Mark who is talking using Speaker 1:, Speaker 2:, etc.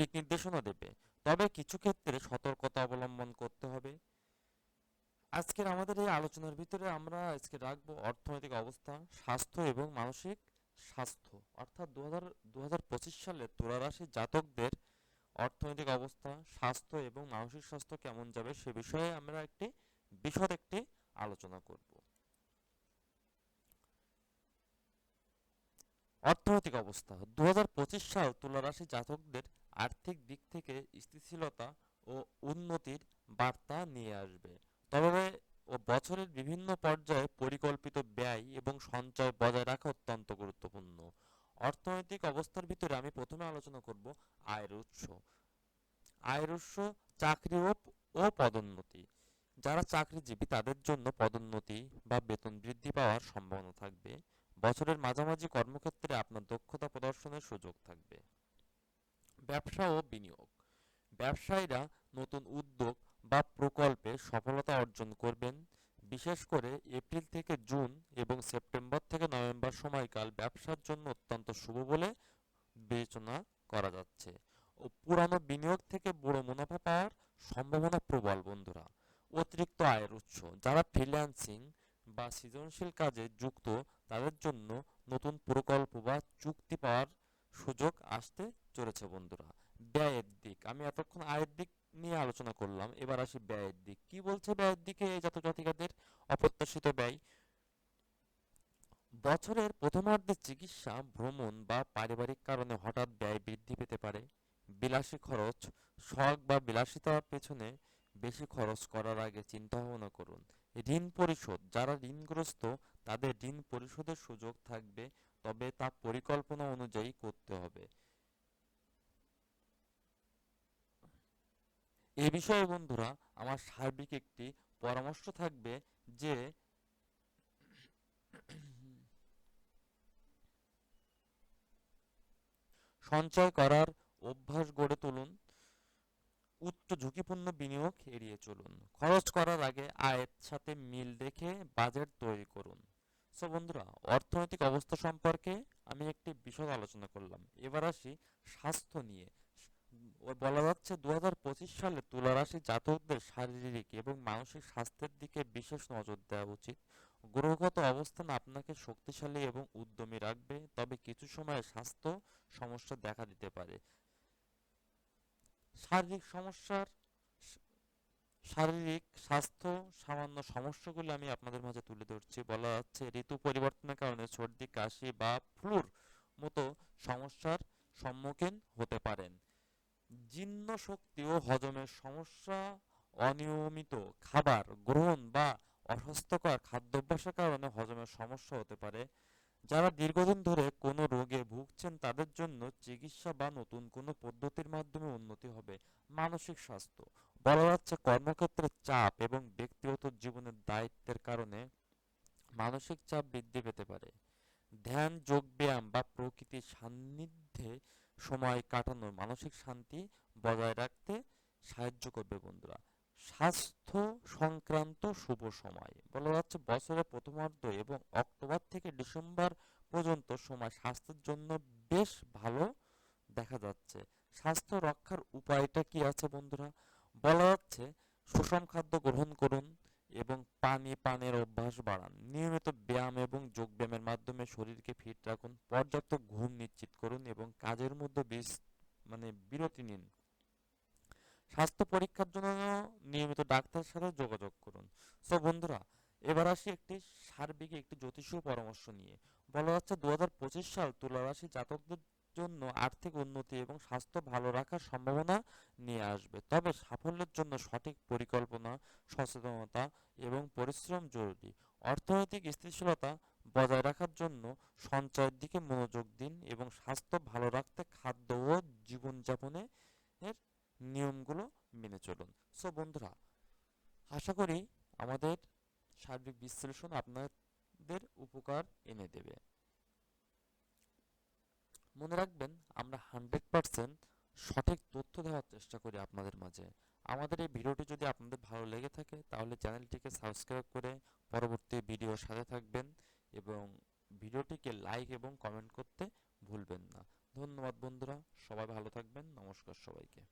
Speaker 1: দিক নির্দেশনা দেবে। তবে কিছু ক্ষেত্রে সতর্কতা অবলম্বন করতে হবে। আজকের আমাদের এই আলোচনার ভিতরে আমরা আজকে রাখব অর্থনৈতিক অবস্থা, স্বাস্থ্য এবং মানসিক স্বাস্থ্য। অর্থাৎ দু হাজার দু পঁচিশ সালে তুলা রাশি জাতকদের অর্থনৈতিক অবস্থা, স্বাস্থ্য এবং মানসিক স্বাস্থ্য কেমন যাবে সে বিষয়ে আমরা একটি বিশদ একটি আলোচনা করব। অর্থনৈতিক অবস্থা। দু হাজার পঁচিশ সাল তুলা রাশি জাতকদের আর্থিক দিক থেকে স্থিতিশীলতা ও উন্নতির বার্তা নিয়ে আসবে। তবে ও বছরের বিভিন্ন পর্যায়ে পরিকল্পিত ব্যয় এবং সঞ্চয় বজায় রাখা অত্যন্ত গুরুত্বপূর্ণ। অর্থনৈতিক অবস্থার ভিতরে আমি প্রথমে আলোচনা করব আয়ের উৎস। আয়ের উৎস চাকরি ও পদোন্নতি। যারা চাকরিজীবী তাদের জন্য পদোন্নতি বা বেতন বৃদ্ধি পাওয়ার সম্ভাবনা থাকবে। বছরের মাঝামাঝি কর্মক্ষেত্রে আপনার দক্ষতা প্রদর্শনের সুযোগ থাকবে। ব্যবসা ও বিনিয়োগ। ব্যবসায়ীরা নতুন উদ্যোগ বা প্রকল্পে সফলতা অর্জন করবেন। বিশেষ করে এপ্রিল থেকে জুন এবং সেপ্টেম্বর থেকে নভেম্বর সময়কাল ব্যবসার জন্য অত্যন্ত শুভ বলে বিবেচনা করা যাচ্ছে। ও পুরানো বিনিয়োগ থেকে বড় মুনাফা পাওয়ার সম্ভাবনা প্রবল বন্ধুরা। অতিরিক্ত আয়ের উৎস, যারা ফ্রিল্যান্সিং বা সৃজনশীল কাজে যুক্ত, তাদের জন্য নতুন প্রকল্প বা চুক্তি পাওয়ার সুযোগ আসতে চলেছে বন্ধুরা। ব্যয়ের দিক, আমি এতক্ষণ আয়ের দিক নিয়ে আলোচনা করলাম, এবার আসি ব্যয়ের দিক। কি বলছে ব্যয়ের দিকে এই জাতক জাতিকাদের অপ্রত্যাশিত ব্যয়? বছরের প্রথমার্ধে চিকিৎসা, ভ্রমণ বা পারিবারিক কারণে হঠাৎ ব্যয় বৃদ্ধি পেতে পারে। বিলাসী খরচ, শখ বা বিলাসিতার পেছনে বেশি খরচ করার আগে চিন্তা ভাবনা করুন। ঋণ পরিশোধ, যারা ঋণগ্রস্ত, তাদের ঋণ পরিশোধের সুযোগ থাকবে, তবে তা পরিকল্পনা অনুযায়ী করতে হবে। এ বিষয়ে বন্ধুরা, আমার সার্বিক একটি পরামর্শ থাকবে যে সঞ্চয় করার অভ্যাস গড়ে তুলুন। উচ্চ ঝুঁকিপূর্ণ বিনিয়োগ এড়িয়ে চলুন। খরচ করার আগে আয়ের সাথে মিল দেখে বাজেট তৈরি করুন। সো বন্ধুরা, অর্থনৈতিক অবস্থা সম্পর্কে আমি একটি বিশদ আলোচনা করলাম। এবার আসি স্বাস্থ্য নিয়ে। বলা যাচ্ছে দু হাজার পঁচিশ সালে তুলারাশি জাতকদের শারীরিক এবং মানসিক স্বাস্থ্যের দিকে বিশেষ নজর দেওয়া উচিত। গ্রহগত অবস্থান আপনাকে শক্তিশালী এবং উদ্যমী রাখবে, তবে কিছু সময় স্বাস্থ্য সমস্যা দেখা দিতে পারে। শারীরিক সমস্যার শারীরিক স্বাস্থ্য সামান্য সমস্যাগুলো আমি আপনাদের মাঝে তুলে ধরছি। বলা যাচ্ছে ঋতু পরিবর্তনের কারণে সর্দি, কাশি বা ফ্লুর মতো সমস্যার সম্মুখীন হতে পারেন। জীর্ণ শক্তি ও হজমের সমস্যা, অনিয়মিত খাবার, গ্রহণ বা অস্বাস্থ্যকর খাদ্যাভ্যাসের কারণে হজমের সমস্যা হতে পারে। যারা দীর্ঘদিন ধরে কোনো রোগে ভুগছেন, তাদের জন্য চিকিৎসা বা নতুন কোনো পদ্ধতির মাধ্যমে উন্নতি হবে মানসিক স্বাস্থ্য। বলা যাচ্ছে কর্মক্ষেত্রে চাপ এবং ব্যক্তিগত জীবনের দায়িত্বের কারণে মানসিক চাপ বৃদ্ধি পেতে পারে। ধ্যান যোগব্যায়াম বা প্রকৃতির সান্নিধ্যে সময় কাটানো মানসিক শান্তি বজায় রাখতে সাহায্য করবে বন্ধুরা। স্বাস্থ্য সংক্রান্ত শুভ সময়। বলা যাচ্ছে বছরের প্রথমার্ধ এবং অক্টোবর থেকে ডিসেম্বর পর্যন্ত সময় স্বাস্থ্যের জন্য বেশ ভালো দেখা যাচ্ছে। স্বাস্থ্য রক্ষার উপায়টা কি আছে বন্ধুরা? বলা যাচ্ছে সুষম খাদ্য গ্রহণ করুন এবং পানি, পানের অভ্যাস বাড়ান। নিয়মিত ব্যায়াম এবং যোগব্যায়ামের মাধ্যমে শরীরকে ফিট রাখুন। পর্যাপ্ত ঘুম নিশ্চিত করুন এবং কাজের মধ্যে বেশ মানে বিরতি নিন। স্বাস্থ্য পরীক্ষার জন্য নিয়মিত ডাক্তারের সাথে যোগাযোগ করুন। সো বন্ধুরা, এবার আসি একটি সার্বিক, একটি জ্যোতিষীয় পরামর্শ নিয়ে। বলা যাচ্ছে দু হাজার পঁচিশ সাল তুলা রাশি জাতকদের জন্য আর্থিক উন্নতি এবং স্বাস্থ্য ভালো রাখার সম্ভাবনা নিয়ে আসবে। তবে সাফল্যের জন্য সঠিক পরিকল্পনা, সচেতনতা এবং পরিশ্রম জরুরি। অর্থনৈতিক স্থিতিশীলতা বজায় রাখার জন্য সঞ্চয়ের দিকে মনোযোগ দিন এবং স্বাস্থ্য ভালো রাখতে খাদ্য ও জীবনযাপনের নিয়মগুলো মেনে চলুন। সো বন্ধুরা, আশা করি আমাদের সার্বিক বিশ্লেষণ আপনাদের উপকার এনে দেবে। মনে রাখবেন, আমরা হান্ড্রেড পার্সেন্ট সঠিক তথ্য দেওয়ার চেষ্টা করি আপনাদের মাঝে। আমাদের এই ভিডিওটি যদি আপনাদের ভালো লেগে থাকে, তাহলে চ্যানেলটিকে সাবস্ক্রাইব করে পরবর্তী ভিডিও সাথে থাকবেন এবং ভিডিওটিকে লাইক এবং কমেন্ট করতে ভুলবেন না। ধন্যবাদ বন্ধুরা, সবাই ভালো থাকবেন, নমস্কার সবাইকে।